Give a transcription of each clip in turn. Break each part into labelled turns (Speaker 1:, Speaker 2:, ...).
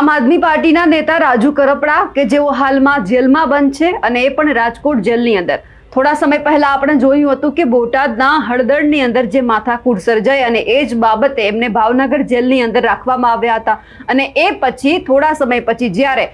Speaker 1: આમ આદમી પાર્ટીના નેતા રાજુ કરપડા, કે જેઓ હાલમાં જેલમાં બંધ છે અને એ પણ રાજકોટ જેલની અંદર. થોડા સમય પહેલા આપણે જોયું હતું કે બોટાદના હળદરની અંદર જે માથાકૂટ સર્જાઈ અને એ જ બાબતે એમને ભાવનગર જેલની અંદર રાખવામાં આવ્યા હતા. અને એ પછી થોડા સમય પછી જ્યારે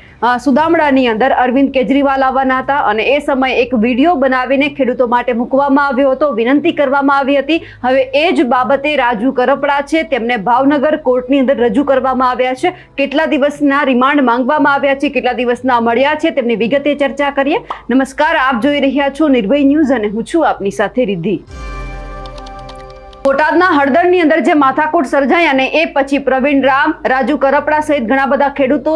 Speaker 1: સુદામડાની અંદર અરવિંદ કેજરીવાલ આવવાના હતા અને એ સમયે એક વીડિયો બનાવીને ખેડૂતો માટે મૂકવામાં આવ્યો હતો, વિનંતી કરવામાં આવી હતી. હવે એ જ બાબતે રાજુ કરપડા છે, તેમને ભાવનગર કોર્ટની અંદર રજૂ કરવામાં આવ્યા છે. કેટલા દિવસના રિમાન્ડ માંગવામાં આવ્યા છે, કેટલા દિવસના મળ્યા છે, તેમની વિગતે ચર્ચા કરીએ. નમસ્કાર, આપ જોઈ રહ્યા છો નિર્ભય ન્યૂઝ અને હું છું આપની સાથે રિદ્ધિ. બોટાદના હળદરની અંદર જે માથાકૂટ સર્જાઈ અને એ પછી પ્રવીણ રામ, રાજુ કરપડા સહિત ઘણા બધા ખેડૂતો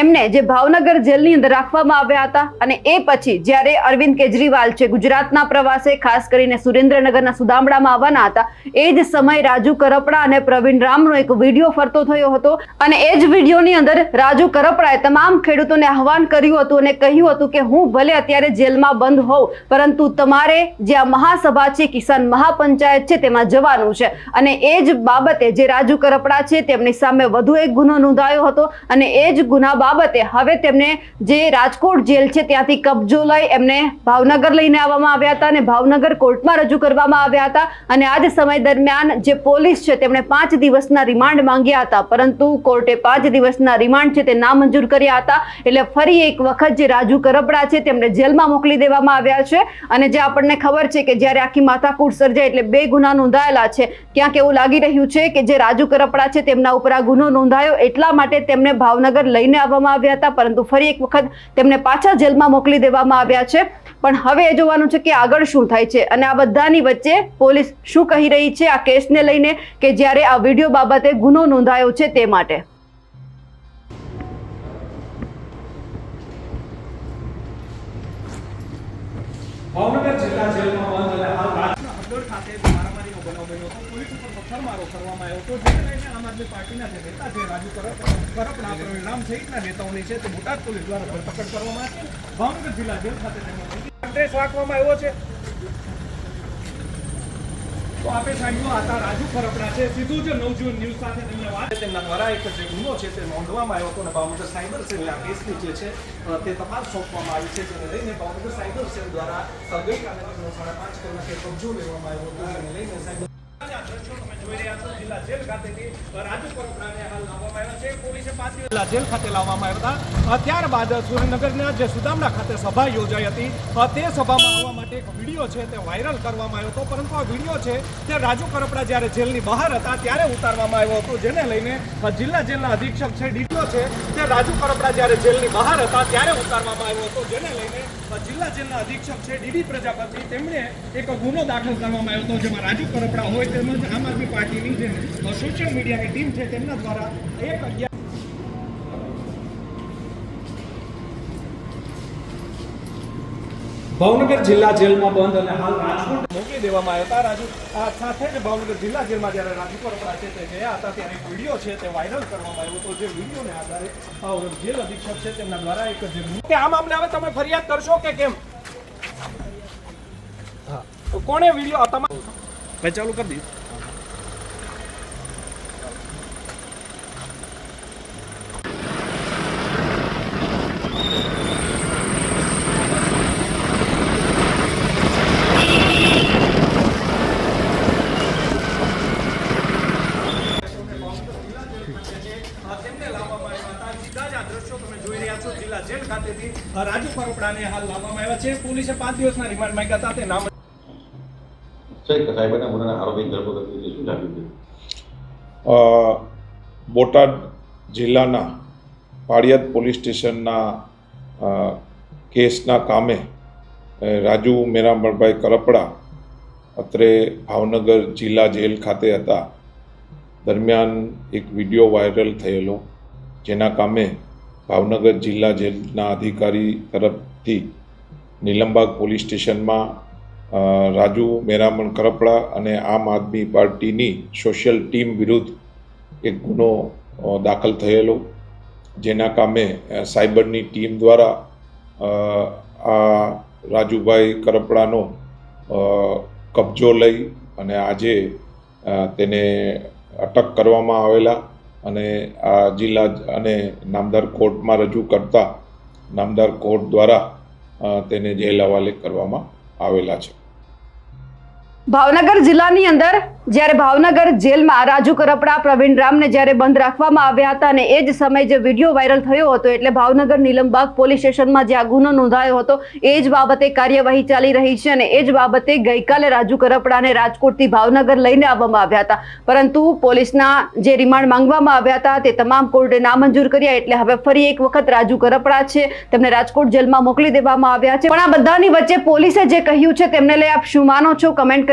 Speaker 1: એમને જે ભાવનગર જેલની અંદર રાખવામાં આવ્યા હતા અને એ પછી જ્યારે અરવિંદ કેજરીવાલ છે ગુજરાતના પ્રવાસે, ખાસ કરીને સુરેન્દ્રનગરના સુદામડામાં આવવાના હતા, એ જ સમયે રાજુ કરપડા અને પ્રવીણ રામનો એક વીડિયો ફરતો થયો હતો અને એ જ વિડીયોની અંદર રાજુ કરપડાએ તમામ ખેડૂતોને આહવાન કર્યું હતું અને કહ્યું હતું કે હું ભલે અત્યારે જેલમાં બંધ હોઉં, પરંતુ તમારે જે આ મહાસભા છે, કિસાન મહાપંચાયત છે, તેમાં જવાનું છે. અને એ જ બાબતે જે રાજુ કરપડા છે, તેમની સામે વધુ એક ગુનો નોંધાયો હતો. અને એ જ ગુના બાબતે હવે તેમને જે રાજકોટ જેલ છે, ત્યાંથી કબજો લઈ એમને ભાવનગર લઈને આવવામાં આવ્યા હતા અને ભાવનગર કોર્ટમાં રજૂ કરવામાં આવ્યા હતા. અને આ જ સમય દરમિયાન જે પોલીસ છે, તેમણે પાંચ દિવસના રિમાન્ડ માંગ્યા હતા. પરંતુ કોર્ટે પાંચ દિવસના રિમાન્ડ છે, તે નામંજૂર કર્યા હતા. એટલે ફરી એક વખત જે રાજુ કરપડા છે, તેમને જેલમાં મોકલી દેવામાં આવ્યા છે. અને જે આપણને ખબર છે કે જ્યારે આખી માથાકૂટ સર્જાય, એટલે બે ગુના નોંધાયેલા છે. ક્યાંક એવું લાગી રહ્યું છે કે જે રાજુ કરપડા છે તેમના ઉપર આ ગુનો નોંધાયો. એટલા માટે તેમને ભાવનગર લઈને આવવામાં આવ્યા હતા, પરંતુ ફરી એક વખત તેમને પાછા જેલમાં મોકલી દેવામાં આવ્યા છે. પણ હવે એ જોવાનું છે કે આગળ શું થાય છે. અને આ બધાની વચ્ચે પોલીસ શું કહી રહી છે આ કેસને લઈને કે જ્યારે આ વીડિયો બાબતે ગુનો નોંધાયો છે તે માટે.
Speaker 2: ભાવનગર જિલ્લા જેલમાં બંધ અને હાલ હળદળ ખાતે બનાવ બન્યો હતો પોલીસ ઉપર પથ્થરમારો કરવામાં આવ્યો હતો જેને લઈને આમ આદમી પાર્ટીના જે નેતા છે, રાજુ કરપ કરપના પરિણામ સહિતના નેતાઓની છે તે બોટાદ પોલીસ દ્વારા ધરપકડ કરવામાં આવી. ભાવનગર જિલ્લા જેલ ખાતે તેમનો એડ્રેસ રાખવામાં આવ્યો છે તો આપે સાહેબનો આતા રાજુ ખરપડા છે. સીધું જ નવજીવન ન્યૂઝ સાથે તેમને તેમના દ્વારા એક જે ગુનો છે તે નોંધવામાં આવ્યો હતો અને ભાવનગર સાયબર સેલના કેસની જે છે તે તપાસ સોંપવામાં આવી છે, જેને લઈને ભાવનગર સાયબર સેલ દ્વારા ગઈકાલે સાડા પાંચ કલાકે કબજો લેવામાં આવ્યો હતો. જેને લઈને સાયબર જેલ ખાતે લાવવામાં આવ્યા હતા. ત્યારબાદ સુરેન્દ્રનગરના જે સુદામડા ખાતે સભા યોજાઈ હતી. તે સભામાં આવવા માટે એક વીડિયો છે તે વાયરલ કરવામાં આવ્યો હતો. પરંતુ આ વીડિયો છે તે રાજુ કરપડા જ્યારે જેલની બહાર હતા ત્યારે ઉતારવામાં આવ્યો હતો. જેને લઈને જિલ્લા જેલના અધિક્ષક છે, ડીટીઓ છે તે રાજુ કરપડા જ્યારે જેલની બહાર હતા ત્યારે ઉતારવામાં આવ્યો હતો. જેને લઈને જિલ્લા જેલના અધિક્ષક છે, ડીડી પ્રજાપતિ. તેમણે એક ગુનો દાખલ કરવામાં આવ્યો હતો, જેમાં રાજુ કરપડા હોય તેમજ આમ આદમી પાર્ટીની જે સોશિયલ મીડિયાની ટીમ છે, તેમના દ્વારા એક અગિયાર ભાવનગર જિલ્લા જેલમાં બંધ અને હાલ રાજકોટ મોકલી દેવામાં આવ્યા હતા. રાજુ આ સાથે જ ભાવનગર જિલ્લા જેલમાં જ્યારે રાજુ કરપડા છે તે ગયા હતા ત્યારે એક વીડિયો છે તે વાયરલ કરવામાં આવ્યો હતો. જે વિડીયોને આધારે ભાવનગર જેલ અધિક્ષક છે તેમના દ્વારા એક જે કે આ મામલે હવે તમે ફરિયાદ કરશો કે કેમ? હા. તો કોણે વીડિયો તમારે ભાઈ ચાલુ કરી દીધું તેમને લાવવામાં આવ્યા હતા સીધા જ આ દ્રશ્યો તમે જોઈ રહ્યા છો જિલ્લા જેલ ખાતેથી રાજુ પરપડાને હાલ લાવવામાં આવ્યા છે. પોલીસે પાંચ દિવસના રિમાન્ડ માંગ્યા હતા. તે નામ
Speaker 3: સાહેબ સાહેબના ગુનાના આરોપી ધરપકડ શું
Speaker 4: બોટાદ જિલ્લાના પાળિયાદ પોલીસ સ્ટેશનના કેસના કામે રાજુ મેરામણભાઈ કરપડા અત્રે ભાવનગર જિલ્લા જેલ ખાતે હતા. દરમિયાન એક વીડિયો વાયરલ થયેલો. જેના કામે ભાવનગર જિલ્લા જેલના અધિકારી તરફથી નીલમબાગ પોલીસ સ્ટેશનમાં રાજુ મેરામણ કરપડા અને આમ આદમી પાર્ટીની સોશિયલ ટીમ વિરુદ્ધ એક ગુનો દાખલ થયેલો, જેના કામે સાયબરની ટીમ દ્વારા આ રાજુભાઈ કરપડાનો કબજો લઈ અને આજે તેને અટક કરવામાં આવેલા અને આ જિલ્લા અને નામદાર કોર્ટમાં રજૂ કરતા નામદાર કોર્ટ દ્વારા તેને જેલ હવાલે કરવામાં આવેલા છે.
Speaker 1: ભાવનગર જિલ્લાની અંદર જ્યારે ભાવનગર જેલમાં રાજુ કરપડા, પ્રવીણ રામને જ્યારે બંધ રાખવામાં આવ્યા હતા અને એ જ સમયે જે વીડિયો વાયરલ થયો હતો, એટલે ભાવનગર નીલમબાગ પોલીસ સ્ટેશનમાં જે આ ગુનો નોંધાયો હતો, એ જ બાબતે કાર્યવાહી ચાલી રહી છે અને એ જ બાબતે ગઈકાલે રાજુ કરપડાને રાજકોટથી ભાવનગર લઈને આવવામાં આવ્યા હતા. પરંતુ પોલીસના જે રિમાન્ડ માંગવામાં આવ્યા હતા, તે તમામ કોર્ટે નામંજૂર કર્યા, એટલે હવે ફરી એક વખત રાજુ કરપડા છે, તેમને રાજકોટ જેલમાં મોકલી દેવામાં આવ્યા છે. પણ આ બધાની વચ્ચે પોલીસે જે કહ્યું છે, તેમને લઈ આપ શું માનો છો? કમેન્ટ